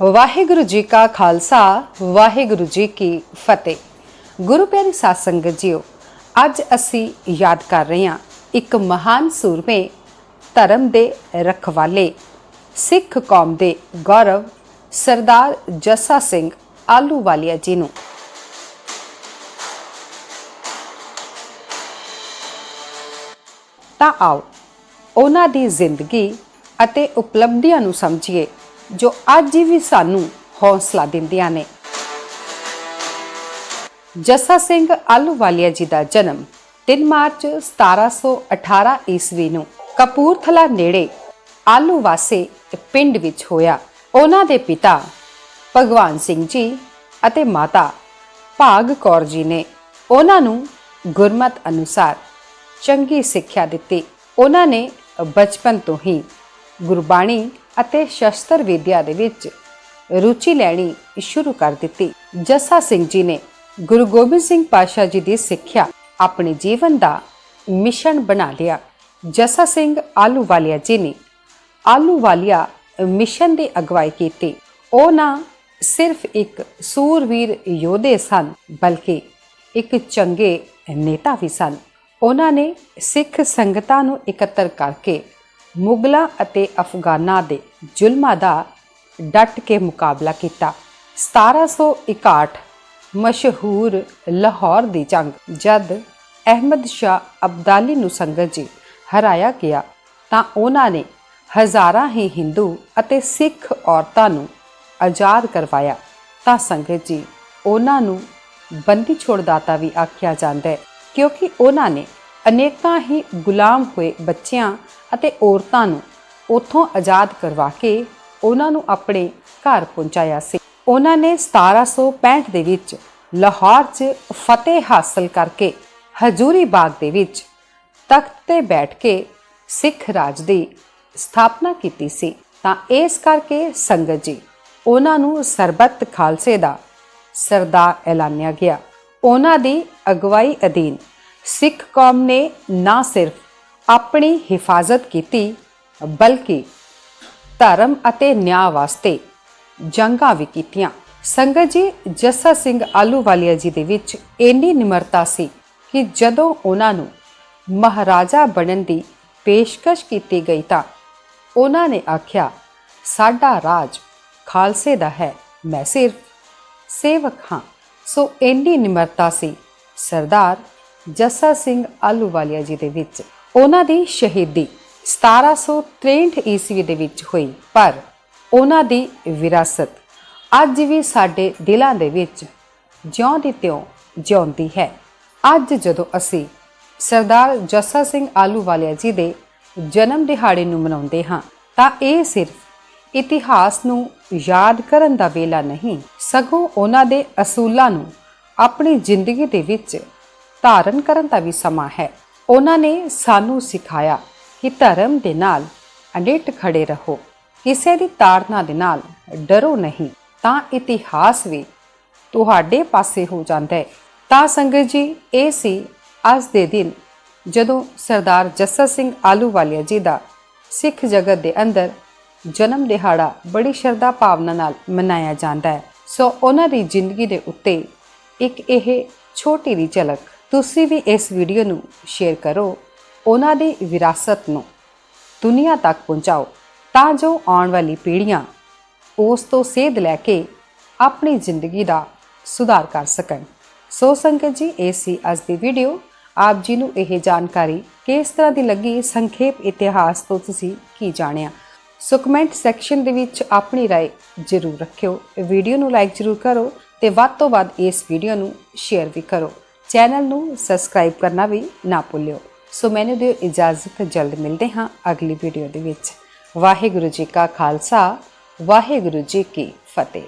ਵਾਹਿਗੁਰੂ ਜੀ ਕਾ ਖਾਲਸਾ, ਵਾਹਿਗੁਰੂ ਜੀ ਕੀ ਫਤਿਹ। ਗੁਰੂ ਪਿਆਰੀ ਸਾਧ ਸੰਗਤ ਜੀਓ, ਅੱਜ ਅਸੀਂ ਯਾਦ ਕਰ ਰਹੇ ਹਾਂ ਇੱਕ ਮਹਾਨ ਸੂਰਮੇ ਧਰਮ ਦੇ ਰਖਵਾਲੇ, ਸਿੱਖ ਕੌਮ ਦੇ ਗੌਰਵ ਸਰਦਾਰ ਜੱਸਾ ਸਿੰਘ ਆਲੂਵਾਲੀਆ ਜੀ ਨੂੰ। ਤਾਂ ਆਓ, ਉਹਨਾਂ ਦੀ ਜ਼ਿੰਦਗੀ ਅਤੇ ਉਪਲਬਧੀਆਂ ਨੂੰ ਸਮਝੀਏ। ਜੋ ਅੱਜ ਵੀ ਸਾਨੂੰ ਹੌਸਲਾ ਦਿੰਦੀਆਂ ਨੇ। ਜੱਸਾ ਸਿੰਘ ਆਲੂਵਾਲੀਆ ਜੀ ਦਾ ਜਨਮ 3 ਮਾਰਚ 1718 ਈਸਵੀ ਨੂੰ ਕਪੂਰਥਲਾ ਨੇੜੇ ਆਲੂਵਾਸੇ ਪਿੰਡ ਵਿੱਚ ਹੋਇਆ। ਉਹਨਾਂ ਦੇ ਪਿਤਾ ਭਗਵਾਨ ਸਿੰਘ ਜੀ ਅਤੇ ਮਾਤਾ ਭਾਗ ਕੌਰ ਜੀ ਨੇ ਉਹਨਾਂ ਨੂੰ ਗੁਰਮਤ ਅਨੁਸਾਰ ਚੰਗੀ ਸਿੱਖਿਆ ਦਿੱਤੀ। ਉਹਨਾਂ ਨੇ ਬਚਪਨ ਤੋਂ ਹੀ ਗੁਰਬਾਣੀ ਅਤੇ ਸ਼ਸਤਰ ਵਿਦਿਆ ਦੇ ਵਿੱਚ ਰੁਚੀ ਲੈਣੀ ਸ਼ੁਰੂ ਕਰ ਦਿੱਤੀ। ਜੱਸਾ ਸਿੰਘ ਜੀ ਨੇ ਗੁਰੂ ਗੋਬਿੰਦ ਸਿੰਘ ਪਾਸ਼ਾ ਜੀ ਦੀ ਸਿੱਖਿਆ ਆਪਣੇ ਜੀਵਨ ਦਾ ਮਿਸ਼ਨ ਬਣਾ ਲਿਆ। ਜੱਸਾ ਸਿੰਘ ਆਲੂਵਾਲੀਆ ਜੀ ਨੇ ਆਲੂਵਾਲੀਆ ਮਿਸ਼ਨ ਦੀ ਅਗਵਾਈ ਕੀਤੀ। ਉਹ ਨਾ ਸਿਰਫ ਇੱਕ ਸੂਰਵੀਰ ਯੋਧੇ ਸਨ, ਬਲਕਿ ਇੱਕ ਚੰਗੇ ਨੇਤਾ ਵੀ ਸਨ। ਉਹਨਾਂ ਨੇ ਸਿੱਖ ਸੰਗਤਾਂ ਨੂੰ ਇਕੱਤਰ ਕਰਕੇ ਮੁਗਲਾਂ ਅਤੇ ਅਫਗਾਨਾਂ ਦੇ ਜ਼ੁਲਮਾਂ ਦਾ ਡਟ ਕੇ ਮੁਕਾਬਲਾ ਕੀਤਾ। 1761 ਮਸ਼ਹੂਰ ਲਾਹੌਰ ਦੀ ਜੰਗ, ਜਦ ਅਹਿਮਦ ਸ਼ਾਹ ਅਬਦਾਲੀ ਨੂੰ ਸੰਗਤ ਜੀ ਹਰਾਇਆ ਗਿਆ, ਤਾਂ ਉਹਨਾਂ ਨੇ ਹਜ਼ਾਰਾਂ ਹੀ ਹਿੰਦੂ ਅਤੇ ਸਿੱਖ ਔਰਤਾਂ ਨੂੰ ਆਜ਼ਾਦ ਕਰਵਾਇਆ। ਤਾਂ ਸੰਗਤ ਜੀ ਉਹਨਾਂ ਨੂੰ ਬੰਦੀ ਛੋੜਦਾਤਾ ਵੀ ਆਖਿਆ ਜਾਂਦਾ ਹੈ, ਕਿਉਂਕਿ ਉਹਨਾਂ ਨੇ ਅਨੇਕਾਂ ਹੀ ਗੁਲਾਮ ਹੋਏ ਬੱਚਿਆਂ ਅਤੇ ਔਰਤਾਂ ਨੂੰ ਉੱਥੋਂ ਆਜ਼ਾਦ ਕਰਵਾ ਕੇ ਉਹਨਾਂ ਨੂੰ ਆਪਣੇ ਘਰ ਪਹੁੰਚਾਇਆ ਸੀ। ਉਹਨਾਂ ਨੇ 1765 ਦੇ ਵਿੱਚ ਲਾਹੌਰ 'ਚ ਫਤਿਹ ਹਾਸਲ ਕਰਕੇ ਹਜੂਰੀ ਬਾਗ ਦੇ ਵਿੱਚ ਤਖਤ ਤੇ ਬੈਠ ਕੇ ਸਿੱਖ ਰਾਜ ਦੀ ਸਥਾਪਨਾ ਕੀਤੀ ਸੀ। ਤਾਂ ਇਸ ਕਰਕੇ ਸੰਗਤ ਜੀ, ਉਹਨਾਂ ਨੂੰ ਸਰਬੱਤ ਖਾਲਸੇ ਦਾ ਸਰਦਾਰ ਐਲਾਨਿਆ ਗਿਆ। ਉਹਨਾਂ ਦੀ ਅਗਵਾਈ ਅਧੀਨ ਸਿੱਖ ਕੌਮ ਨੇ ਨਾ ਸਿਰਫ ਆਪਣੀ ਹਿਫਾਜ਼ਤ ਕੀਤੀ, ਬਲਕਿ ਧਰਮ ਅਤੇ ਨਿਆਂ ਵਾਸਤੇ ਜੰਗਾਂ ਵੀ ਕੀਤੀਆਂ। ਸੰਗਤ ਜੀ, ਜੱਸਾ ਸਿੰਘ ਆਲੂਵਾਲੀਆ ਜੀ ਦੇ ਵਿੱਚ ਇੰਨੀ ਨਿਮਰਤਾ ਸੀ ਕਿ ਜਦੋਂ ਉਹਨਾਂ ਨੂੰ ਮਹਾਰਾਜਾ ਬਣਨ ਦੀ ਪੇਸ਼ਕਸ਼ ਕੀਤੀ ਗਈ ਤਾਂ ਉਹਨਾਂ ਨੇ ਆਖਿਆ, ਸਾਡਾ ਰਾਜ ਖਾਲਸੇ ਦਾ ਹੈ, ਮੈਂ ਸਿਰਫ ਸੇਵਕ ਹਾਂ। ਸੋ ਇੰਨੀ ਨਿਮਰਤਾ ਸੀ ਸਰਦਾਰ ਜੱਸਾ ਸਿੰਘ ਆਲੂਵਾਲੀਆ ਜੀ ਦੇ ਵਿੱਚ। ਉਹਨਾਂ ਦੀ ਸ਼ਹੀਦੀ 1763 ਈਸਵੀ ਦੇ ਵਿੱਚ ਹੋਈ, ਪਰ ਉਹਨਾਂ ਦੀ ਵਿਰਾਸਤ ਅੱਜ ਵੀ ਸਾਡੇ ਦਿਲਾਂ ਦੇ ਵਿੱਚ ਜਿਉਂ ਦੀ ਤਿਉਂ ਜਿਉਂਦੀ ਹੈ। ਅੱਜ ਜਦੋਂ ਅਸੀਂ ਸਰਦਾਰ ਜੱਸਾ ਸਿੰਘ ਆਲੂਵਾਲੀਆ ਜੀ ਦੇ ਜਨਮ ਦਿਹਾੜੇ ਨੂੰ ਮਨਾਉਂਦੇ ਹਾਂ, ਤਾਂ ਇਹ ਸਿਰਫ ਇਤਿਹਾਸ ਨੂੰ ਯਾਦ ਕਰਨ ਦਾ ਵੇਲਾ ਨਹੀਂ, ਸਗੋਂ ਉਹਨਾਂ ਦੇ ਅਸੂਲਾਂ ਨੂੰ ਆਪਣੀ ਜ਼ਿੰਦਗੀ ਦੇ ਵਿੱਚ ਧਾਰਨ ਕਰਨ ਦਾ ਵੀ ਸਮਾਂ ਹੈ। ਉਹਨਾਂ ਨੇ ਸਾਨੂੰ ਸਿਖਾਇਆ ਕਿ ਧਰਮ ਦੇ ਨਾਲ ਅਡਿੱਟ ਖੜੇ ਰਹੋ। ਕਿਸੇ ਦੀ ਤਾੜਨਾ ਦੇ ਨਾਲ ਡਰੋ ਨਹੀਂ, ਤਾਂ ਇਤਿਹਾਸ ਵੀ ਤੁਹਾਡੇ ਪਾਸੇ ਹੋ ਜਾਂਦਾ ਹੈ। ਤਾਂ ਸੰਗਤ ਜੀ, ਇਹ ਸੀ ਅੱਜ ਦੇ ਦਿਨ ਜਦੋਂ ਸਰਦਾਰ ਜੱਸਾ ਸਿੰਘ ਆਲੂਵਾਲੀਆ ਜੀ ਦਾ ਸਿੱਖ ਜਗਤ ਦੇ ਅੰਦਰ ਜਨਮ ਦਿਹਾੜਾ ਬੜੀ ਸ਼ਰਧਾ ਭਾਵਨਾ ਨਾਲ ਮਨਾਇਆ ਜਾਂਦਾ ਹੈ। ਸੋ ਉਹਨਾਂ ਦੀ ਜ਼ਿੰਦਗੀ ਦੇ ਉੱਤੇ ਇੱਕ ਇਹ ਛੋਟੀ ਜਿਹੀ ਝਲਕ ਤੁਸੀਂ ਵੀ ਇਸ ਵੀਡੀਓ ਨੂੰ ਸ਼ੇਅਰ ਕਰੋ ਉਹਨਾਂ ਦੀ ਵਿਰਾਸਤ ਨੂੰ ਦੁਨੀਆ ਤੱਕ ਪਹੁੰਚਾਓ ਤਾਂ ਜੋ ਆਉਣ ਵਾਲੀ ਪੀੜ੍ਹੀਆਂ ਉਸ ਤੋਂ ਸੇਧ ਲੈ ਕੇ ਆਪਣੀ ਜ਼ਿੰਦਗੀ ਦਾ ਸੁਧਾਰ ਕਰ ਸਕਣ ਸੋ ਸੰਗਤ ਜੀ ਇਹ ਸੀ ਅੱਜ ਦੀ ਵੀਡੀਓ ਆਪ ਜੀ ਨੂੰ ਇਹ ਜਾਣਕਾਰੀ ਕਿਸ ਤਰ੍ਹਾਂ ਦੀ ਲੱਗੀ ਸੰਖੇਪ ਇਤਿਹਾਸ ਤੋਂ ਤੁਸੀਂ ਕੀ ਜਾਣਿਆ ਸੋ ਕਮੈਂਟ ਸੈਕਸ਼ਨ ਦੇ ਵਿੱਚ ਆਪਣੀ رائے ਜ਼ਰੂਰ ਰੱਖਿਓ ਵੀਡੀਓ ਨੂੰ ਲਾਈਕ ਜ਼ਰੂਰ ਕਰੋ ਤੇ ਵੱਧ ਤੋਂ ਵੱਧ ਇਸ ਵੀਡੀਓ ਨੂੰ ਸ਼ੇਅਰ ਵੀ ਕਰੋ ਚੈਨਲ ਨੂੰ ਸਬਸਕ੍ਰਾਈਬ ਕਰਨਾ ਵੀ ਨਾ ਭੁੱਲਿਓ। ਸੋ ਮੈਨੂੰ ਦਿਓ ਇਜਾਜ਼ਤ, ਜਲਦ ਮਿਲਦੇ ਹਾਂ ਅਗਲੀ ਵੀਡੀਓ ਦੇ ਵਿੱਚ। ਵਾਹਿਗੁਰੂ ਜੀ ਕਾ ਖਾਲਸਾ, ਵਾਹਿਗੁਰੂ ਜੀ ਕੀ ਫਤਿਹ।